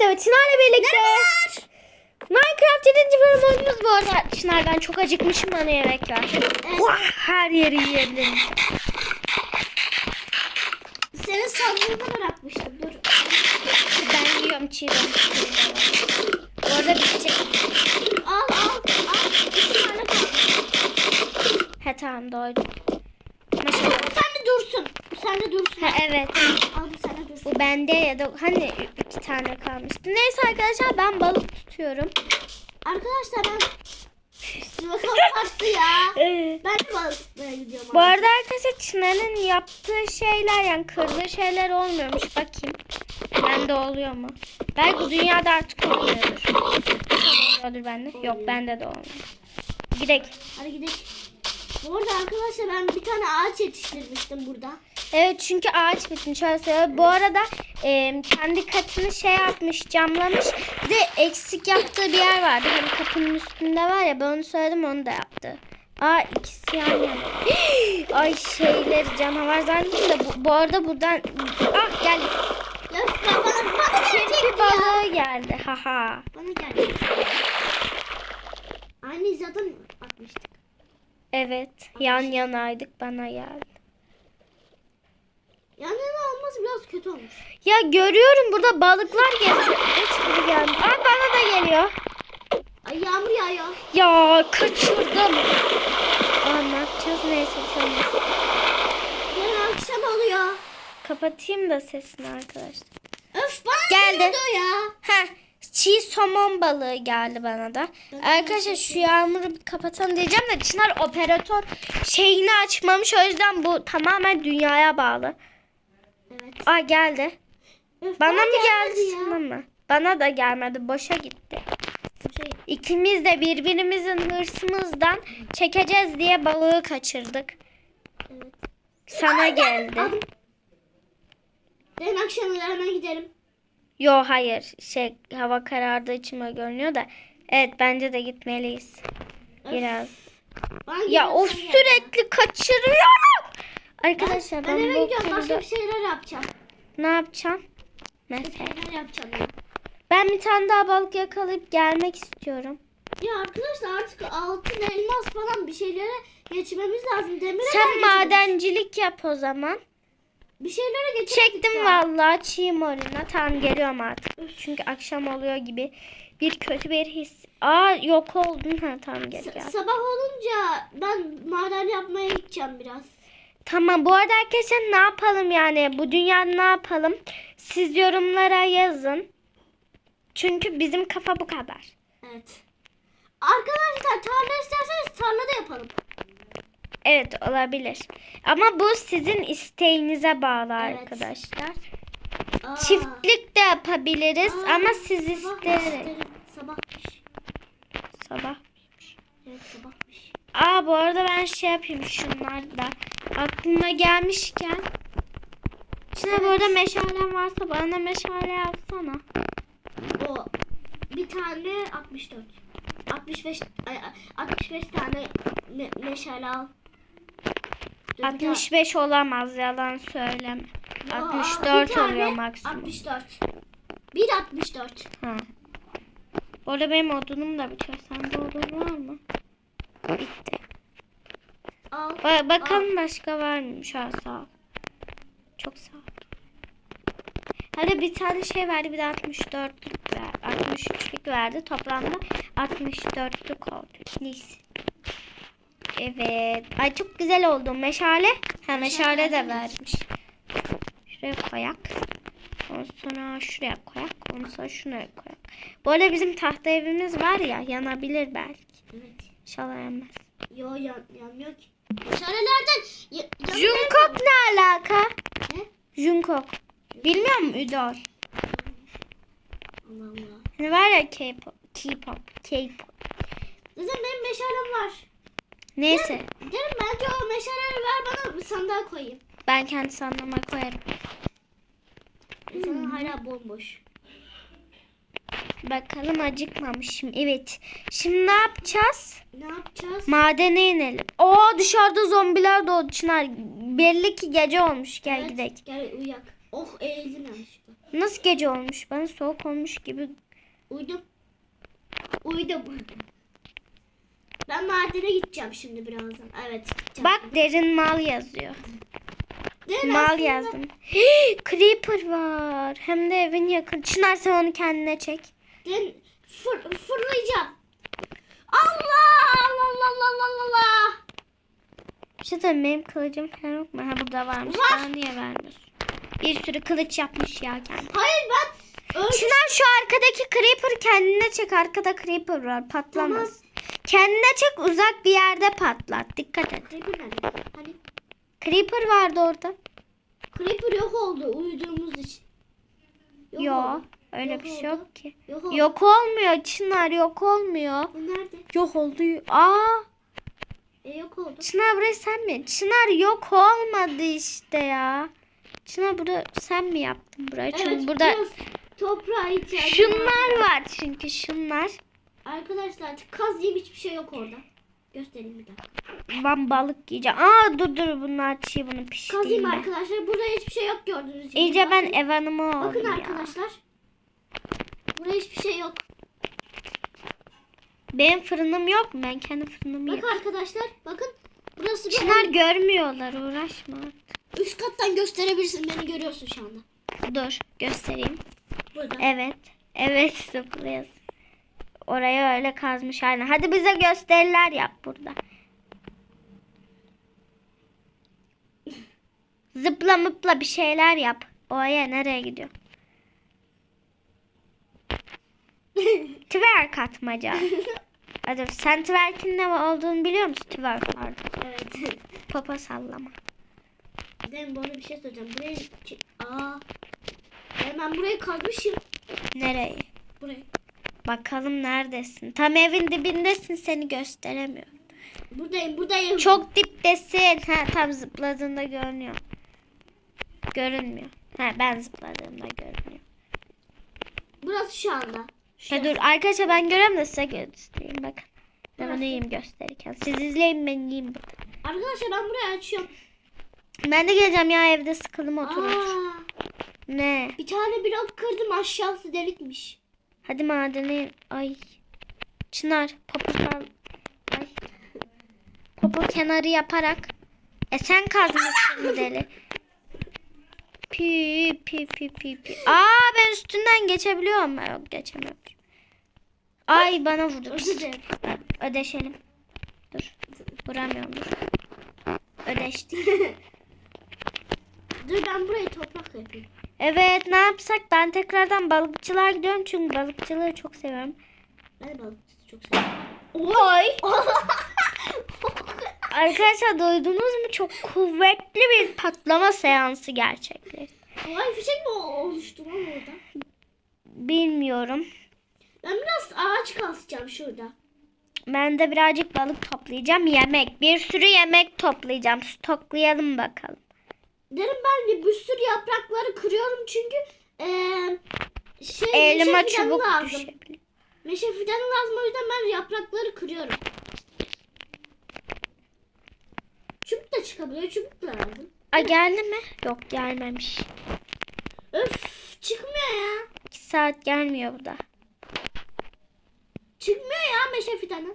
birlikte, Çınar'la birlikte. Minecraft 7. bölüm oyunumuz bu arada. Çınar ben çok acıkmışım bana yemek ver. Vah, her yeri yiyelim. Senin sandığını bırakmıştım. Dur. Ben yiyorum çiğ. Bu arada bitecek. Al al al. İki tane kaldı. He tamam doydum. Mesela, Bu sende dursun. Bu sende dursun. ha evet. Al bu sende dursun. Bu bende ya da hani tane kalmıştı. Neyse arkadaşlar ben balık tutuyorum. Arkadaşlar ben üstüme kapattı ya. Ben de balık tutmaya gidiyorum. Bu arada arkadaşlar Çınar'ın yaptığı şeyler yani kırdığı şeyler olmuyormuş. Bakayım. Bende oluyor mu? Belki dünyada artık olmuyordur. Oluyordur bende. Yok bende de olmuyor. Gidelim. Hadi gidelim. Bu arada arkadaşlar ben bir tane ağaç yetiştirmiştim burada. Evet çünkü ağaç bitmiş. Şöyle söyleyeyim. Bu arada e, kendi katını şey yapmış, camlamış. De eksik yaptığı bir yer vardı. Hani kapının üstünde var ya ben onu söyledim onu da yaptı. Aa ikisi yan yana. Ay şeyler canavar zannettim de bu, bu arada buradan ah geldi. Ya bana, bana gelecekti Bir ya. balığı geldi. Haha. Bana geldi. Aynı zaten atmıştık. Evet yan yanaydık bana geldi. Yani ne olmaz biraz kötü olmuş. Ya görüyorum burada balıklar geziyor. Hiçbiri geldi. Aa bana da geliyor. Ay yağmur yağıyor. Ya kaçırdım. Aa ne yapacağız neyse bir şey olmaz. Yarın akşam oluyor. Kapatayım da sesini arkadaşlar. Öf bana Geldi. ya. Heh çiğ somon balığı geldi bana da. Arkadaşlar şu yağmuru bir kapatalım diyeceğim de Çınar operatör şeyini açmamış o yüzden bu tamamen dünyaya bağlı. Evet. Aa geldi. Öf, Bana mı geldi sana mı? Bana da gelmedi boşa gitti. Şey, İkimiz de birbirimizin hırsımızdan çekeceğiz diye balığı kaçırdık. evet. Sana Ay, geldi. Aldım. Yarın akşam hemen gidelim. Yo hayır. Şey hava karardığı için öyle görünüyor da. Evet bence de gitmeliyiz. Öf. Biraz. Bana Ya o sürekli kaçırıyorum. Arkadaşlar Ben ben, eve bu gidiyorum. Başka bir şeyler yapacağım. ne yapacağım? Mesela. şeyler yapacağım ya. Ben bir tane daha balık yakalayıp gelmek istiyorum. Ya arkadaşlar artık altın elmas falan bir şeylere geçmemiz lazım. Demire Sen madencilik yap o zaman. Bir şeylere geçemedik Çektim ya. vallahi çiğ morina. Tamam geliyorum artık. Çünkü akşam oluyor gibi bir kötü bir his. Aa yok oldun. Ha tamam gel gel. sabah olunca ben maden yapmaya gideceğim biraz. Tamam bu arada arkadaşlar ne yapalım yani bu dünyada ne yapalım? Siz yorumlara yazın. Çünkü bizim kafa bu kadar. Evet. Arkadaşlar tarla isterseniz tarlada yapalım. Evet olabilir. Ama bu sizin isteğinize bağlı Evet. arkadaşlar. Aa, Çiftlik de yapabiliriz aa, ama siz isterim. Sabahmış. Sabah. Evet sabahmış. Aa bu arada ben şey yapayım şunlar da. Aklıma gelmişken. Şimdi bu arada meşalem varsa bana meşale yapsana. O bir tane 64. 65 ay, ay, 65 tane me meşale al. Dur, bir 65 olamaz yalan söyleme. Yo, 64 bir tane oluyor maksimum. 64. Bir 64. Ha. Bu arada benim odunum da bitiyor. Sende odun var mı? Bitti. Al. Ba- bakalım başka var mıymış? Ha, sağ ol. Çok sağ ol. Hadi bir tane şey verdi bir de 64'lük ver. 63'lük verdi. Toplamda 64'lük oldu. Neyse. Evet. Ay çok güzel oldu. Meşale. Ha meşale de vermiş. Şuraya koyak. Ondan sonra şuraya koyak. Ondan sonra şuraya koyak. Bu arada bizim tahta evimiz var ya yanabilir belki. Evet. İnşallah yanmaz. Yo yan, yanmıyor ki. Yanıyor. Jungkook ne alaka? Ne? Jungkook. Bilmiyor musun Idol? Allah Allah. Hani var ya K-pop. K-pop. K-pop. Zaten benim meşalem var. Neyse. Derim bence o meşaleleri ver bana bir sandal koyayım. Ben kendi sandığıma koyarım. Senin hala bomboş. Bakalım acıkmamışım. Evet. Şimdi ne yapacağız? Ne yapacağız? Madene inelim. Oo dışarıda zombiler doğdu Çınar. Belli ki gece olmuş. Gel Evet, gidelim. Gel uyak. Oh eğildim yanlışlıkla. Nasıl gece olmuş? Bana soğuk olmuş gibi. Uydum uydum. Ben madene gideceğim şimdi birazdan. Evet gideceğim. Bak derin mal yazıyor. Mi? Mal Aslında yazdım. Creeper var. Hem de evin yakın. Çınar sen onu kendine çek. Ben fır, fırlayacağım. Allah Allah Allah Allah Allah. Bir şey söyleyeyim, benim kılıcım falan yok mu? Ha burada varmış. Var. Bana niye vermiyorsun? Bir sürü kılıç yapmış ya kendi. Hayır ben öldüm. Çınar şu arkadaki creeper kendine çek. Arkada creeper var. Patlamaz. Kendine çek uzak bir yerde patlat. Dikkat et. Creeper nerede? Hani Creeper vardı orada. Creeper yok oldu uyuduğumuz için. Yok oldu. Öyle Yok bir şey oldu. yok ki. Yok oldu. Yok olmuyor Çınar yok olmuyor. Bu nerede? Yok oldu. Aa E yok oldu. Çınar burayı sen mi? Çınar yok olmadı işte ya. Çınar burada sen mi yaptın burayı? Çünkü Evet burada toprağa ihtiyacım şunlar var çünkü şunlar. Arkadaşlar kazıyım hiçbir şey yok orada. Göstereyim bir dakika. Ben balık yiyeceğim. Aa dur dur bunu açayım bunu pişireyim Kazıyım ben. arkadaşlar. Burada hiçbir şey yok gördüğünüz gibi. İyice ben ev hanımı oldum Bakın ya. arkadaşlar. Burada hiçbir şey yok. Benim fırınım yok mu? Ben kendi fırınımı Bak yapayım. arkadaşlar. Bakın. Burası bir Çınar görmüyorlar uğraşma. Üst kattan gösterebilirsin. Beni görüyorsun şu anda. Dur göstereyim. Burada. Evet. Evet zıplıyorsun. Orayı öyle kazmış aynen. Hadi bize gösteriler yap burada. Zıpla mıpla bir şeyler yap. Oya nereye gidiyor? Twerk atmaca. Hadi sen twerk'in ne olduğunu biliyor musun? Twerk vardı. evet. Papa sallama. Ben bana bir şey söyleyeceğim. Buraya... Aa. Ben, ben burayı kazmışım. Nereye? Burayı. Bakalım neredesin? Tam evin dibindesin seni gösteremiyorum. Buradayım buradayım. Çok diptesin. Ha tam zıpladığında görünüyor. Görünmüyor. Ha ben zıpladığımda görünüyor. Burası şu anda. Ha dur arkadaşlar ben görüyorum da size göstereyim bakın. Ben Burası. onu yiyeyim gösterirken. Siz izleyin ben yiyeyim burada. Arkadaşlar ben burayı açıyorum. Ben de geleceğim ya evde sıkıldım otur otur. Aa, Ne? bir tane blok kırdım aşağısı delikmiş. Hadi madeni. Ay. Çınar. Popo sal. Ay. Popo kenarı yaparak. E sen kazmışsın bu deli. Pi pi pi pi pi. Aa ben üstünden geçebiliyorum. Yok geçemiyorum. Ay bana vurdu. Ödeşelim. Dur. Vuramıyorum dur. Ödeştik. Dur ben burayı toprak yapayım. Evet ne yapsak ben tekrardan balıkçılığa gidiyorum çünkü balıkçılığı çok seviyorum. Ben de balıkçısı çok seviyorum. Oy. Arkadaşlar duydunuz mu? Çok kuvvetli bir patlama seansı gerçekleşti. Vay fişek mi oluştu lan orada? Bilmiyorum. Ben biraz ağaç kasacağım şurada. Ben de birazcık balık toplayacağım. Yemek. Bir sürü yemek toplayacağım. Stoklayalım bakalım. Derim ben de bir sürü yaprakları kırıyorum çünkü eee şey fidanı çubuk lazım. düşebilir. Meşe fidanı lazım o yüzden ben yaprakları kırıyorum. Çubuk da çıkabiliyor. Çubuk lazım. Aa, geldi mi? Yok gelmemiş. Öf çıkmıyor ya. 2 saat gelmiyor bu da. Çıkmıyor ya meşe fidanı.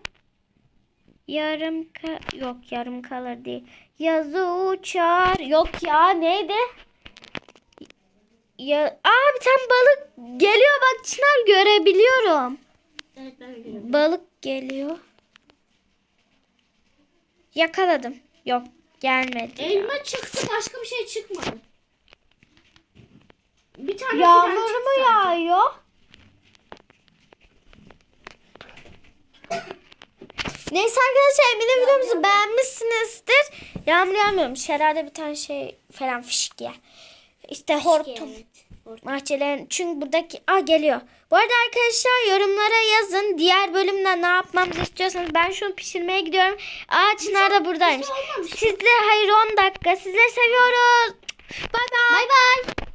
Yarım ka yok yarım kalır değil. Yazı uçar. Yok ya neydi? Ya Aa bir tane balık geliyor bak Çınar görebiliyorum. Evet ben de görüyorum. Balık geliyor. Yakaladım. Yok gelmedi. ya. Elma çıktı başka bir şey çıkmadı. Bir tane Yağmur mu yağıyor? Neyse arkadaşlar eminim videomuzu beğenmişsinizdir. Yağmur yağmıyormuş. Herhalde bir tane şey falan fışkiye. İşte hortum. Evet. Bahçelerin çünkü buradaki Aa geliyor. Bu arada arkadaşlar yorumlara yazın. Diğer bölümde ne yapmamızı istiyorsanız ben şunu pişirmeye gidiyorum. Aa Çınar da buradaymış. Olmamış. Sizle hayır 10 dakika. Sizleri seviyoruz. Bay bay. Bay bay.